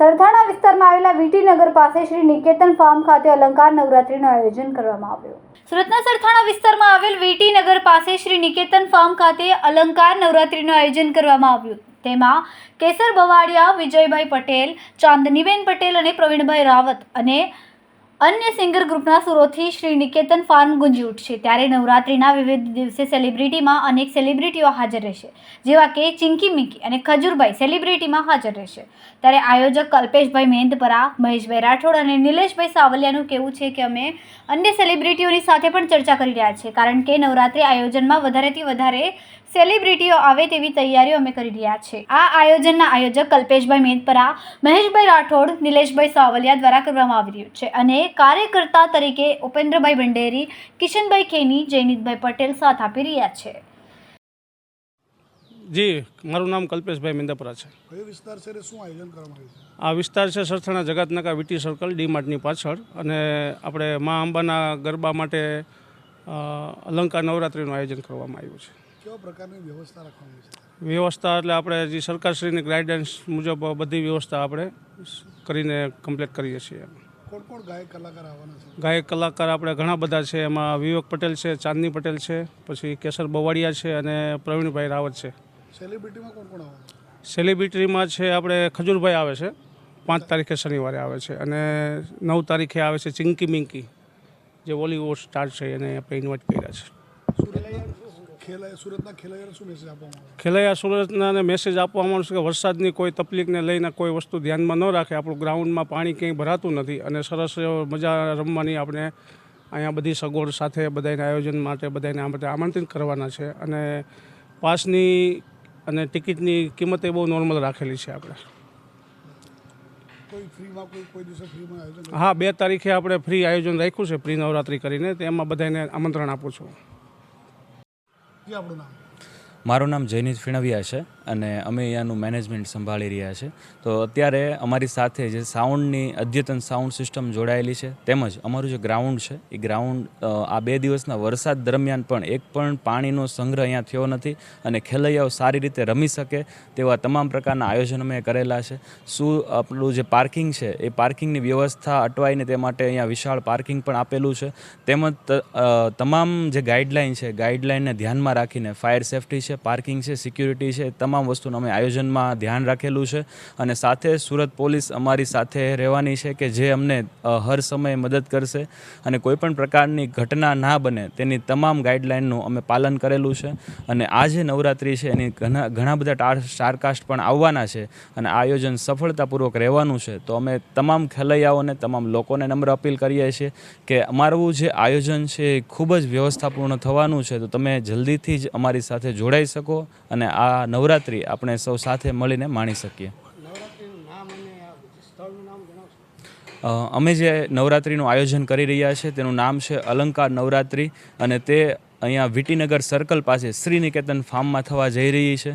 સરથાણા વિસ્તારમાં આવેલા વીટીનગર પાસે શ્રી નિકેતન ફાર્મ ખાતે અલંકાર નવરાત્રીનું આયોજન કરવામાં આવ્યું. સુરતના સરથાણા વિસ્તારમાં આવેલ વીટીનગર પાસે શ્રી નિકેતન ફાર્મ ખાતે અલંકાર નવરાત્રીનું આયોજન કરવામાં આવ્યું. તેમાં કેસર બવાડિયા વિજયભાઈ પટેલ, ચાંદનીબેન પટેલ અને પ્રવીણભાઈ રાવત અને અન્ય સિંગર ગ્રુપના સુરોથી શ્રી નિકેતન ફાર્મ ગુંજી ઉઠશે. ત્યારે નવરાત્રિના વિવિધ દિવસે સેલિબ્રિટીમાં અનેક સેલિબ્રિટીઓ હાજર રહેશે. જેવા કે ચિંકી મિંકી અને ખજૂરભાઈ સેલિબ્રિટીમાં હાજર રહેશે. ત્યારે આયોજક કલ્પેશભાઈ મહેંદપરા મહેશભાઈ રાઠોડ અને નિલેશભાઈ સાવલિયાનું કહેવું છે કે અમે અન્ય સેલિબ્રિટીઓની સાથે પણ ચર્ચા કરી રહ્યા છીએ. કારણ કે નવરાત્રિ આયોજનમાં વધારેથી વધારે સેલિબ્રિટીઓ આવે તેવી તૈયારીઓ અમે કરી રહ્યા છે. આ આયોજનના આયોજક કલ્પેશભાઈ મેદપરા મહેશભાઈ રાઠોડ નિલેશભાઈ સાવલિયા દ્વારા કરવામાં આવી રહ્યું છે અને કાર્યકર્તા તરીકે ઉપેન્દ્રભાઈ ભંડેરી કિશનભાઈ ખેની જયનીતભાઈ પટેલ સાથ આપી રહ્યા છે. જી મારું નામ કલ્પેશભાઈ મિંદાપરા છે. કયો વિસ્તાર છે શું આયોજન કરવામાં આવ્યું છે? આ વિસ્તાર છે Sarthana Jagatnagar VT circle D માર્ટની પાછળ અને આપણે મા અંબાના ગરબા માટે અલંકાર નવરાત્રિનું આયોજન કરવામાં આવ્યું છે. કેવા પ્રકારની વ્યવસ્થા રાખવાની છે? વ્યવસ્થા એટલે આપણે જે સરકારશ્રીની ગાઈડન્સ મુજબ બધી વ્યવસ્થા આપણે કરીને કમ્પ્લીટ કરીએ છીએ. કોણ કોણ ગાયક કલાકાર આવવાના છે? ગાયક કલાકાર આપણે ઘણા બધા છે. એમાં વિવેક પટેલ છે ચાંદની પટેલ છે પછી કેસર બવાડિયા છે અને પ્રવીણભાઈ રાવત છે. સેલિબ્રિટીમાં કોણ કોણ આવવાના? સેલિબ્રિટીમાં છે આપણે ખજૂરભાઈ આવે છે. પાંચ તારીખે શનિવારે આવે છે અને નવ તારીખે આવે છે ચિંકી મિંકી જે બોલિવૂડ સ્ટાર છે એને આપણે ઇન્વાઇટ કર્યા છે. ખેલાય સુરતના ખેલાડીઓને શું મેસેજ આપવામાં આવે ખેલૈયા સુરતનાને મેસેજ આપવામાં આવશે કે વરસાદની કોઈ તકલીફને લઈને કોઈ વસ્તુ ધ્યાનમાં ન રાખે. આપણું ગ્રાઉન્ડમાં પાણી ક્યાંય ભરાતું નથી અને સરસ મજા રમવાની આપણે અહીંયા બધી સગવડ સાથે બધાને આયોજન માટે બધાને આ માટે આમંત્રિત કરવાના છે અને પાસની અને ટિકિટની કિંમત એ બહુ નોર્મલ રાખેલી છે આપણે. હા બે તારીખે આપણે ફ્રી આયોજન રાખ્યું છે પ્રી નવરાત્રિ કરીને. તેમાં બધાને આમંત્રણ આપું છું. જી આપણું નામ મારું નામ જયનીત ફીણવિયા છે અને અમે અહીંયાનું મેનેજમેન્ટ સંભાળી રહ્યા છે. તો અત્યારે અમારી સાથે જે સાઉન્ડની અદ્યતન સાઉન્ડ સિસ્ટમ જોડાયેલી છે, તેમજ અમારું જે ગ્રાઉન્ડ છે, એ ગ્રાઉન્ડ આ બે દિવસના વરસાદ દરમિયાન પણ એક પણ પાણીનો સંગ્રહ અહીંયા થયો નથી અને ખેલૈયાઓ સારી રીતે રમી શકે તેવા તમામ પ્રકારના આયોજન અમે કરેલા છે. શું આપણું જે પાર્કિંગ છે, એ પાર્કિંગની વ્યવસ્થા અટવાઈને તે માટે અહીંયા વિશાળ પાર્કિંગ પણ આપેલું છે. તેમજ તમામ જે ગાઈડલાઈન છે ગાઈડલાઈનને ધ્યાનમાં રાખીને ફાયર સેફટી છે પાર્કિંગ છે, સિક્યુરિટી છે તમામ વસ્તુનું અમે આયોજનમાં ધ્યાન રાખેલું છે. અને સાથે સુરત પોલીસ અમારી સાથે રહેવાની છે કે જે અમને હર સમયે મદદ કરશે અને કોઈપણ પ્રકારની ઘટના ના બને તેની તમામ ગાઈડલાઇનનું અમે પાલન કરેલું છે. અને આ જે નવરાત્રિ છે, એની ઘણા ઘણા બધા ટાર, સ્ટારકાસ્ટ પણ આવવાના છે અને આ આયોજન સફળતાપૂર્વક રહેવાનું છે. તો અમે તમામ ખેલૈયાઓને, તમામ લોકોને નમ્ર અપીલ કરીએ છીએ કે અમારું જે આયોજન છે, એ ખૂબ જ વ્યવસ્થાપૂર્ણ થવાનું છે. તો તમે જલ્દીથી જ અમારી સાથે જોડાઈ શકો અને આ નવરાત્રિ આપણે સૌ સાથે મળીને માણી શકીએ. અમે જે નવરાત્રિનું આયોજન કરી રહ્યા છે તેનું નામ છે અલંકાર નવરાત્રિ અને તે અહીંયા વિટીનગર સર્કલ પાસે શ્રી નિકેતન ફાર્મમાં થવા જઈ રહી છે.